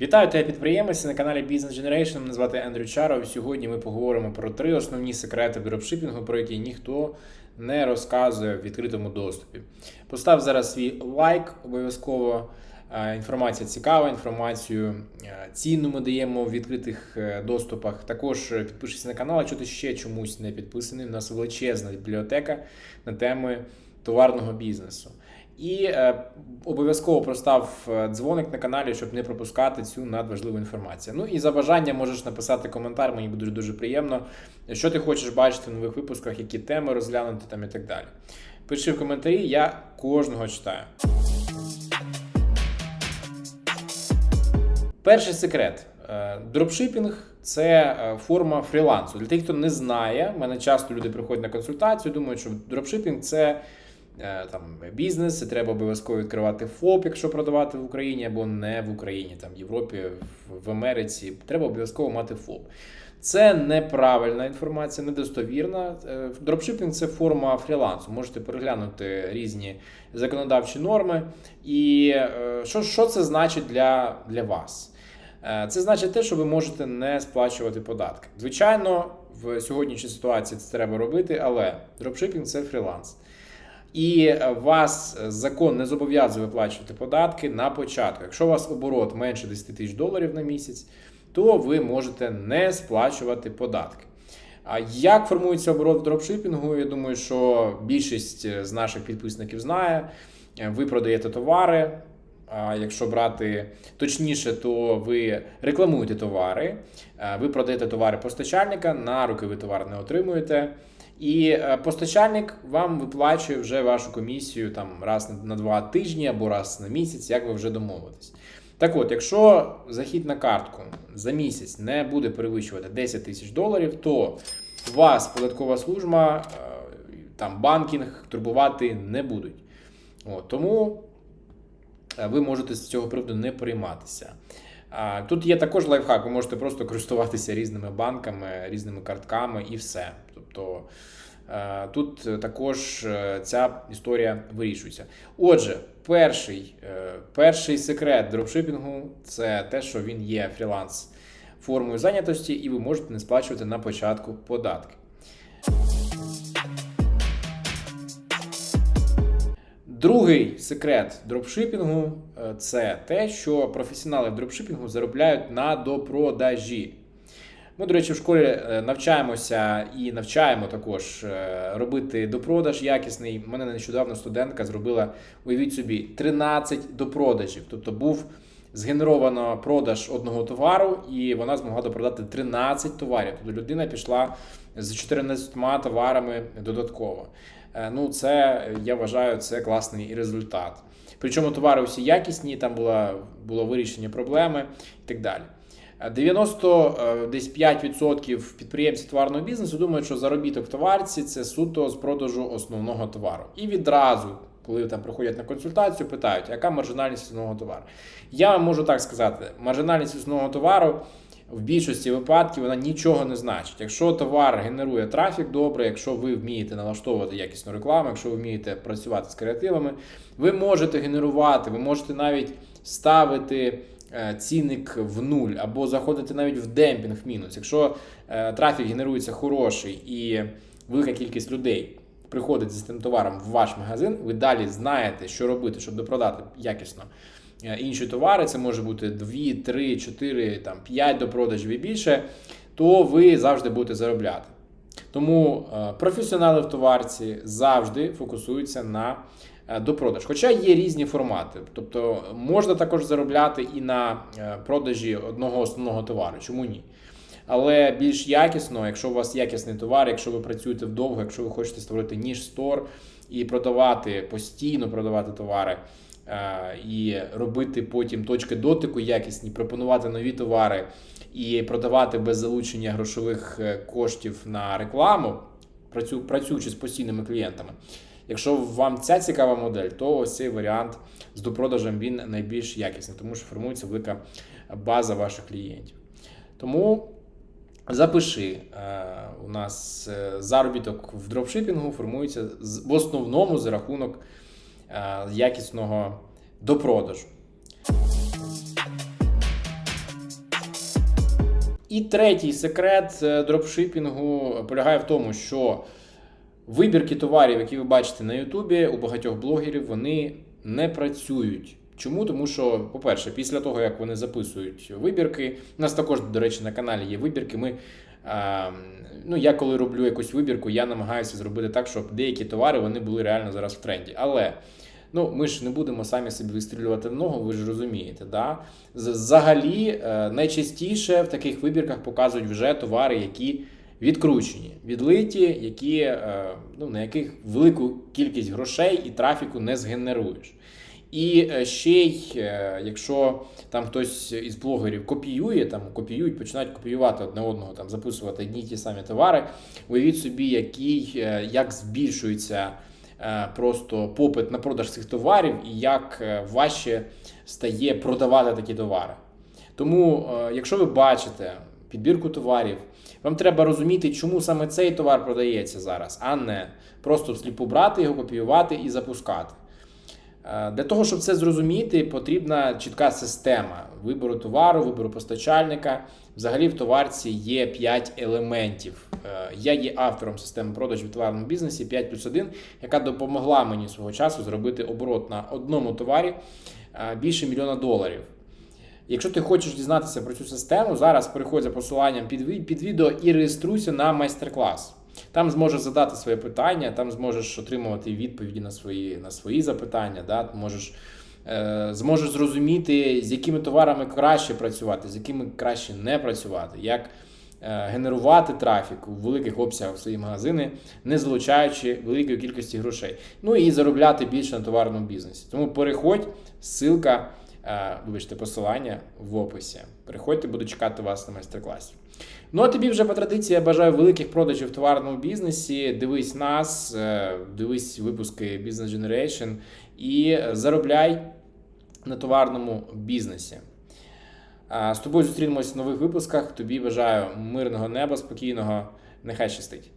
Вітаю тебе, підприємець на каналі Business Generation. Мене звати Ендрю Чаров. Сьогодні ми поговоримо про три основні секрети дропшипінгу, про які ніхто не розказує в відкритому доступі. Постав зараз свій лайк обов'язково. Е, Інформація цікава, інформацію е, цінну ми даємо в відкритих е, доступах. Також підпишись на канал, якщо ти ще чомусь не підписаний. У нас величезна бібліотека на теми товарного бізнесу. І е, обов'язково простав е, дзвоник на каналі, щоб не пропускати цю надважливу інформацію. Ну і за бажання можеш написати коментар, мені буде дуже приємно, що ти хочеш бачити в нових випусках, які теми розглянути там і так далі. Пиши в коментарі, я кожного читаю. Перший секрет. Е, Дропшипінг це форма фрілансу. Для тих, хто не знає, в мене часто люди приходять на консультацію, думають, що дропшипінг це там бізнес, і треба обов'язково відкривати ФОП, якщо продавати в Україні або не в Україні, там в Європі, в- Америці. Треба обов'язково мати ФОП. Це неправильна інформація, недостовірна. Е, Дропшипінг це форма фрілансу. Можете переглянути різні законодавчі норми. І е, що, що це значить для, для вас? Е, Це значить те, що ви можете не сплачувати податки. Звичайно, в сьогоднішній ситуації це треба робити, але дропшипінг це фріланс. І е, вас е, закон не зобов'язує виплачувати податки на початку. Якщо у вас оборот менше 10 тисяч доларів на місяць, то ви можете не сплачувати податки. А як формується оборот в дропшипінгу? Я думаю, що більшість е, з наших підписників знає. Ви продаєте товари. А якщо брати точніше, то ви рекламуєте товари, ви продаєте товари постачальника, на руки ви товар не отримуєте. І е, постачальник вам виплачує вже вашу комісію там раз на- два тижні або раз на місяць, як ви вже домовитесь. Так от, якщо захід на картку за місяць не буде перевищувати 10 тисяч доларів, то вас податкова служба, е, там банкінг турбувати не будуть. От, тому е, ви можете з цього приводу не перейматися. Тут є також лайфхак, ви можете просто користуватися різними банками, різними картками і все. Тобто е, тут також е, ця історія вирішується. Отже, перший, е, перший секрет дропшипінгу це те, що він є фріланс формою зайнятості, і ви можете не сплачувати на початку податки. Другий секрет дропшипінгу е, це те, що професіонали дропшипінгу заробляють на допродажі. Ми, до речі, в школі е, навчаємося і навчаємо також е, робити допродаж якісний. У мене нещодавно студентка зробила, уявіть собі, 13 допродажів. Тобто був згенеровано продаж одного товару, і вона змогла допродати 13 товарів. Тобто людина пішла з 14 товарами додатково. Е, Ну, це я вважаю, це класний результат. Причому товари всі якісні, там була, було вирішення проблеми і так далі. Е, 90 е, десь 5% підприємців товарного бізнесу думають, що заробіток в товарці це суто з продажу основного товару. І відразу, коли там приходять на консультацію, питають, яка маржинальність основного товару. Я вам можу так сказати: маржинальність основного товару в більшості випадків вона нічого не значить. Якщо товар генерує трафік добре, якщо ви вмієте налаштовувати якісну рекламу, якщо ви вмієте працювати з креативами, ви можете генерувати, ви можете навіть ставити е, цінник в нуль або заходити навіть в демпінг мінус. Якщо е, трафік генерується хороший і велика кількість людей приходить з тим товаром в ваш магазин, ви далі знаєте, що робити, щоб допродати якісно е, інші товари, це може бути 2, 3, 4, там, 5 до продажів і більше, то ви завжди будете заробляти. Тому е, професіонали в товарці завжди фокусуються на е, допродаж. Хоча є різні формати. Тобто можна також заробляти і на продажі одного основного товару. Чому ні? Але більш якісно, якщо у вас якісний товар, якщо ви працюєте вдовго, якщо ви хочете створити ніж стор і продавати постійно продавати товари. е, І робити потім точки дотику якісні, пропонувати нові товари і продавати без залучення грошових е, коштів на рекламу, працю- працюючи з постійними клієнтами. Якщо вам ця цікава модель, то ось цей варіант з допродажем він найбільш якісний, тому що формується велика база ваших клієнтів. Тому запиши, е, у нас е, заробіток в дропшипінгу формується в основному за рахунок е, якісного допродажу. І третій секрет дропшипінгу полягає в тому, що вибірки товарів, які ви бачите на Ютубі, у багатьох блогерів, вони не працюють. Чому? Тому що, по-перше, після того, як вони записують вибірки, у нас також, до речі, на каналі є вибірки. Ми, а, ну, я коли роблю якусь вибірку, я намагаюся зробити так, щоб деякі товари вони були реально зараз в тренді. Але ну, ми ж не будемо самі собі вистрілювати в ногу, ви ж розумієте. Да? Взагалі, е, найчастіше в таких вибірках показують вже товари, які відкручені, відлиті, які, е, ну, на яких велику кількість грошей і трафіку не згенеруєш. І е, ще й, е, якщо там хтось із блогерів копіює, там копіюють, починають копіювати одне одного, там записувати одні ті самі товари, уявіть собі, який, е, як збільшується просто попит на продаж цих товарів і як важче стає продавати такі товари. Тому, якщо ви бачите підбірку товарів, вам треба розуміти, чому саме цей товар продається зараз, а не просто всліпу брати його, копіювати і запускати. Е, Для того, щоб це зрозуміти, потрібна чітка система вибору товару, вибору постачальника. Взагалі в товарці є 5 елементів. Е, Я є автором системи продажів в товарному бізнесі 5 плюс 1, яка допомогла мені свого часу зробити оборот на одному товарі е, більше мільйона доларів. Якщо ти хочеш дізнатися про цю систему, зараз переходь за посиланням під, під відео і реєструйся на майстер-клас. Там зможеш задати своє питання, там зможеш отримувати відповіді на свої, на свої запитання. Да? Можеш, е, зможеш зрозуміти, з якими товарами краще працювати, з якими краще не працювати, як е, генерувати трафік у великих обсягах в свої магазини, не залучаючи великої кількості грошей. Ну і заробляти більше на товарному бізнесі. Тому переходь, ссылка, вибачте, посилання в описі. Переходьте, буду чекати вас на майстер-класі. Ну а тобі вже по традиції я бажаю великих продажів в товарному бізнесі. Дивись нас, е, дивись випуски Business Generation і заробляй на товарному бізнесі. З тобою зустрінемось в нових випусках. Тобі бажаю мирного неба, спокійного. Нехай щастить.